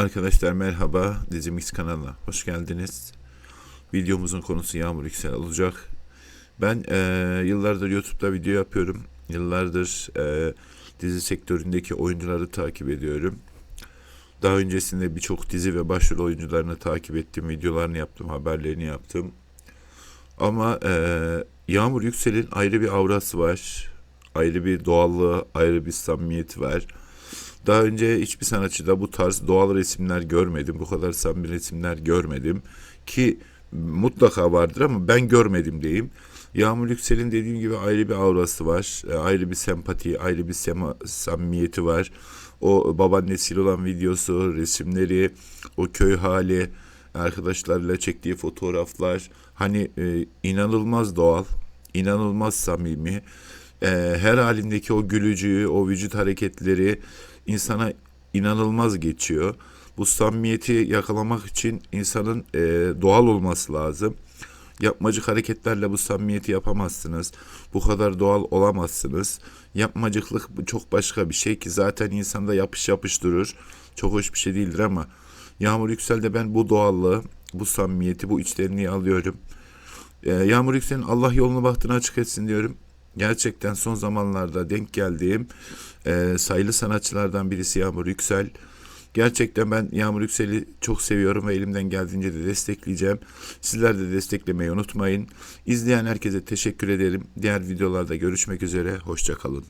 Arkadaşlar merhaba Dizimix kanalına hoş geldiniz. Videomuzun konusu Yağmur Yüksel olacak. Ben eee, yıllardır YouTube'da video yapıyorum. Yıllardır eee, dizi sektöründeki oyuncuları takip ediyorum. Daha öncesinde birçok dizi ve başrol oyuncularını takip ettim. Videolarını yaptım, haberlerini yaptım. Ama eee, Yağmur Yüksel'in ayrı bir aurası var. Ayrı bir doğallığı, ayrı bir samimiyeti var. Daha önce hiçbir sanatçıda bu tarz doğal resimler görmedim. Bu kadar samimi resimler görmedim. Ki mutlaka vardır ama ben görmedim diyeyim. Yağmur Yüksel'in dediğim gibi ayrı bir aurası var. E, Ayrı bir sempati, ayrı bir sema, samimiyeti var. O babaannesiyle olan videosu, resimleri, o köy hali, arkadaşlarıyla çektiği fotoğraflar. Hani e, inanılmaz doğal, inanılmaz samimi. E, her halindeki o gülücüğü, o vücut hareketleri insana inanılmaz geçiyor. Bu samimiyeti yakalamak için insanın e, doğal olması lazım. Yapmacık hareketlerle bu samimiyeti yapamazsınız. Bu kadar doğal olamazsınız. Yapmacıklık çok başka bir şey ki zaten insanda yapış yapış durur. Çok hoş bir şey değildir ama Yağmur Yüksel'de ben bu doğallığı, bu samimiyeti, bu içtenliği alıyorum. Ee, Yağmur Yüksel'in Allah yolunu bahtını açık etsin diyorum. Gerçekten son zamanlarda denk geldiğim e, sayılı sanatçılardan birisi Yağmur Yüksel. Gerçekten ben Yağmur Yüksel'i çok seviyorum ve elimden geldiğince de destekleyeceğim. Sizler de desteklemeyi unutmayın. İzleyen herkese teşekkür ederim. Diğer videolarda görüşmek üzere. Hoşçakalın.